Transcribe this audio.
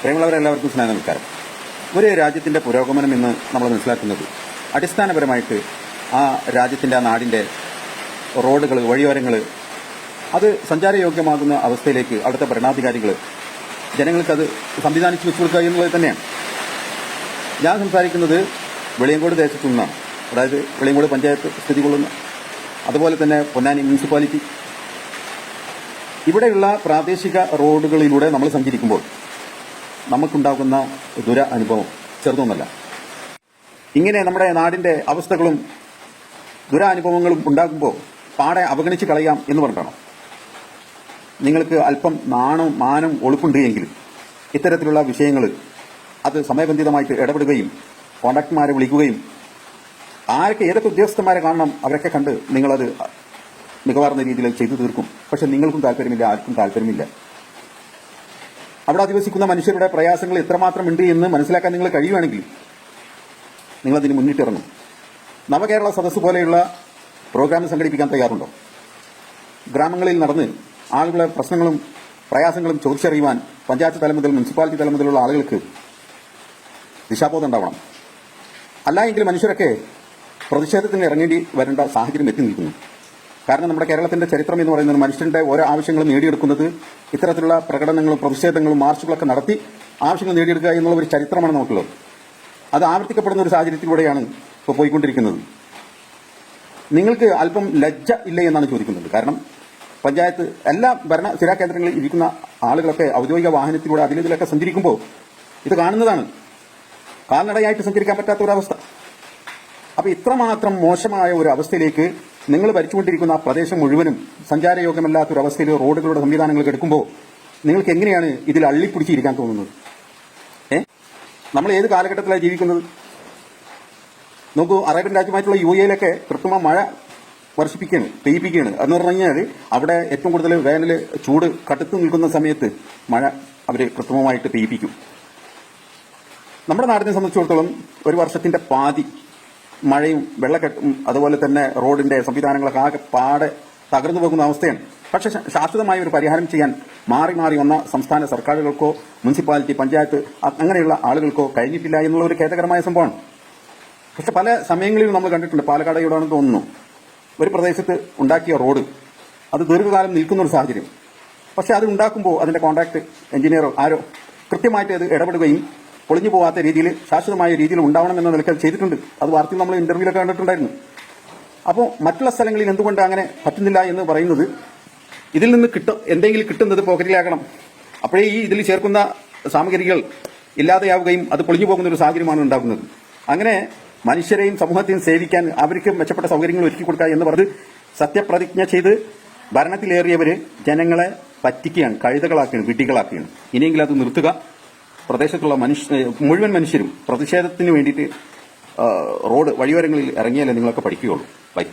പ്രിയമുള്ളവരെല്ലാവർക്കും സ്നേഹ നമസ്കാരം ഒരു രാജ്യത്തിന്റെ പുരോഗമനം എന്ന് നമ്മൾ മനസ്സിലാക്കുന്നത് അടിസ്ഥാനപരമായിട്ട് ആ രാജ്യത്തിന്റെ ആ നാടിന്റെ റോഡുകൾ വഴിയോരങ്ങൾ അത് സഞ്ചാരയോഗ്യമാകുന്ന അവസ്ഥയിലേക്ക് അവിടുത്തെ ഭരണാധികാരികൾ ജനങ്ങൾക്കത് സംവിധാനിച്ചു വെച്ചു കൊടുക്കുക എന്നുള്ളത് തന്നെയാണ്. ഞാൻ സംസാരിക്കുന്നത് വെളിയങ്കോട് ദേശത്തു നിന്നാണ്. അതായത് വെളിയങ്കോട് പഞ്ചായത്ത് സ്ഥിതി കൊള്ളുന്ന അതുപോലെ തന്നെ പൊന്നാനി മുനിസിപ്പാലിറ്റി ഇവിടെയുള്ള പ്രാദേശിക റോഡുകളിലൂടെ നമ്മൾ സഞ്ചരിക്കുമ്പോൾ നമുക്കുണ്ടാകുന്ന ദുര അനുഭവം ചെറുതൊന്നല്ല. ഇങ്ങനെ നമ്മുടെ നാടിന്റെ അവസ്ഥകളും ദുരാനുഭവങ്ങളും ഉണ്ടാകുമ്പോൾ പാടെ അവഗണിച്ച് കളയാം എന്ന് പറഞ്ഞിട്ടാണോ? നിങ്ങൾക്ക് അല്പം നാണവും മാനും ഒളുപ്പുണ്ട് എങ്കിലും ഇത്തരത്തിലുള്ള വിഷയങ്ങൾ അത് സമയബന്ധിതമായിട്ട് ഇടപെടുകയും കോണ്ടാക്ടർമാരെ വിളിക്കുകയും ആരൊക്കെ ഏതൊക്കെ ഉദ്യോഗസ്ഥന്മാരെ കാണണം അവരൊക്കെ കണ്ട് നിങ്ങളത് മികവാർന്ന രീതിയിൽ ചെയ്തു തീർക്കും. പക്ഷെ നിങ്ങൾക്കും താല്പര്യമില്ല ആർക്കും താല്പര്യമില്ല. അവിടെ അധിവസിക്കുന്ന മനുഷ്യരുടെ പ്രയാസങ്ങൾ എത്രമാത്രം ഉണ്ട് എന്ന് മനസ്സിലാക്കാൻ നിങ്ങൾ കഴിയുവാണെങ്കിൽ നിങ്ങളതിന് മുന്നിട്ടിറങ്ങും. നവകേരള സദസ്സ് പോലെയുള്ള പ്രോഗ്രാം സംഘടിപ്പിക്കാൻ തയ്യാറുണ്ടോ? ഗ്രാമങ്ങളിൽ നടന്ന് ആളുകളെ പ്രശ്നങ്ങളും പ്രയാസങ്ങളും ചോദിച്ചറിയുവാൻ പഞ്ചായത്ത് തലം മുതൽ മുനിസിപ്പാലിറ്റി തലം മുതലുള്ള ആളുകൾക്ക് ദിശാബോധം ഉണ്ടാവണം. അല്ല എങ്കിൽ മനുഷ്യരൊക്കെ പ്രതിഷേധത്തിന് ഇറങ്ങേണ്ടി വരേണ്ട സാഹചര്യം എത്തി നിൽക്കുന്നു. കാരണം നമ്മുടെ കേരളത്തിന്റെ ചരിത്രം എന്ന് പറയുന്നത് മനുഷ്യന്റെ ഓരോ ആവശ്യങ്ങളും നേടിയെടുക്കുന്നത് ഇത്തരത്തിലുള്ള പ്രകടനങ്ങളും പ്രതിഷേധങ്ങളും മാർച്ചുകളൊക്കെ നടത്തി ആവശ്യങ്ങൾ നേടിയെടുക്കുക എന്നുള്ള ഒരു ചരിത്രമാണ് നമുക്കുള്ളത്. അത് ആവർത്തിക്കപ്പെടുന്ന ഒരു സാഹചര്യത്തിലൂടെയാണ് ഇപ്പോൾ പോയിക്കൊണ്ടിരിക്കുന്നത്. നിങ്ങൾക്ക് അല്പം ലജ്ജ ഇല്ലേ എന്നാണ് ചോദിക്കുന്നത്. കാരണം പഞ്ചായത്ത് എല്ലാ ഭരണ സ്ഥിരാ കേന്ദ്രങ്ങളിൽ ഇരിക്കുന്ന ആളുകളൊക്കെ ഔദ്യോഗിക വാഹനത്തിലൂടെ അതിലിതിലൊക്കെ സഞ്ചരിക്കുമ്പോൾ ഇത് കാണുന്നതാണ്. കാൽനടയായിട്ട് സഞ്ചരിക്കാൻ പറ്റാത്ത ഒരവസ്ഥ. അപ്പൊ ഇത്രമാത്രം മോശമായ ഒരു അവസ്ഥയിലേക്ക് നിങ്ങൾ ഭരിച്ചുകൊണ്ടിരിക്കുന്ന ആ പ്രദേശം മുഴുവനും സഞ്ചാരയോഗ്യമല്ലാത്തൊരവസ്ഥയിൽ റോഡുകളുടെ സംവിധാനങ്ങൾ എടുക്കുമ്പോൾ നിങ്ങൾക്ക് എങ്ങനെയാണ് ഇതിൽ അള്ളിപ്പിടിച്ചിരിക്കാൻ തോന്നുന്നത്? ഏ? നമ്മൾ ഏത് കാലഘട്ടത്തിലാണ് ജീവിക്കുന്നത്? നോക്കൂ അറേബ്യൻ രാജ്യമായിട്ടുള്ള യു എയിലൊക്കെ കൃത്രിമ മഴ വർഷിപ്പിക്കുകയാണ് പെയ്യിപ്പിക്കുകയാണ്. എന്ന് പറഞ്ഞു കഴിഞ്ഞാൽ അവിടെ ഏറ്റവും കൂടുതൽ വേനൽ ചൂട് കടുത്തു നിൽക്കുന്ന സമയത്ത് മഴ അവർ കൃത്രിമമായിട്ട് പെയ്യിപ്പിക്കും. നമ്മുടെ നാടിനെ സംബന്ധിച്ചിടത്തോളം ഒരു വർഷത്തിന്റെ പാതി മഴയും വെള്ളക്കെട്ടും അതുപോലെ തന്നെ റോഡിന്റെ സംവിധാനങ്ങളൊക്കെ ആകെ പാടെ തകർന്നു പോകുന്ന അവസ്ഥയാണ്. പക്ഷെ ശാശ്വതമായ ഒരു പരിഹാരം ചെയ്യാൻ മാറി മാറി വന്ന സംസ്ഥാന സർക്കാരുകൾക്കോ മുനിസിപ്പാലിറ്റി പഞ്ചായത്ത് അങ്ങനെയുള്ള ആളുകൾക്കോ കഴിഞ്ഞിട്ടില്ല എന്നുള്ള ഒരു ഖേദകരമായ സംഭവമാണ്. പക്ഷെ പല സമയങ്ങളിലും നമ്മൾ കണ്ടിട്ടുണ്ട് പാലക്കാട് ഇവിടെയാണെന്ന് തോന്നുന്നു. ഒരു പ്രദേശത്ത് ഉണ്ടാക്കിയ റോഡ് അത് ദീർഘകാലം നിൽക്കുന്ന ഒരു സാഹചര്യം. പക്ഷെ അത് ഉണ്ടാക്കുമ്പോൾ അതിന്റെ കോൺട്രാക്ട് എഞ്ചിനീയറോ ആരോ കൃത്യമായിട്ട് അത് ഇടപെടുകയും പൊളിഞ്ഞു പോകാത്ത രീതിയിൽ ശാശ്വതമായ രീതിയിൽ ഉണ്ടാവണം എന്ന നിലയ്ക്ക് ചെയ്തിട്ടുണ്ട്. അത് വാർത്തയിൽ നമ്മൾ ഇന്റർവ്യൂലൊക്കെ കണ്ടിട്ടുണ്ടായിരുന്നു. അപ്പോൾ മറ്റുള്ള സ്ഥലങ്ങളിൽ എന്തുകൊണ്ട് അങ്ങനെ പറ്റുന്നില്ല എന്ന് പറയുന്നത് ഇതിൽ നിന്ന് കിട്ടും എന്തെങ്കിലും കിട്ടുന്നത് പോക്കറ്റിലാക്കണം അപ്പോഴേ ഈ ഇതിൽ ചേർക്കുന്ന സാമഗ്രികൾ ഇല്ലാതെയാവുകയും അത് പൊളിഞ്ഞു പോകുന്ന ഒരു സാഹചര്യമാണ് ഉണ്ടാകുന്നത്. അങ്ങനെ മനുഷ്യരെയും സമൂഹത്തെയും സേവിക്കാൻ അവർക്ക് മെച്ചപ്പെട്ട സൗകര്യങ്ങൾ ഒരുക്കി കൊടുക്കുക എന്ന് പറഞ്ഞ് സത്യപ്രതിജ്ഞ ചെയ്ത് ഭരണത്തിലേറിയവര് ജനങ്ങളെ പറ്റിക്കുകയാണ് കഴുതകളാക്കുകയാണ് വിട്ടികളാക്കുകയാണ് ഇനിയെങ്കിലും അത് നിർത്തുക. പ്രദേശത്തുള്ള മനുഷ്യ മുഴുവൻ മനുഷ്യരും പ്രതിഷേധത്തിന് വേണ്ടിയിട്ട് റോഡ് വഴിയോരങ്ങളിൽ ഇറങ്ങിയാലേ നിങ്ങളൊക്കെ പഠിക്കുകയുള്ളൂ. ബൈ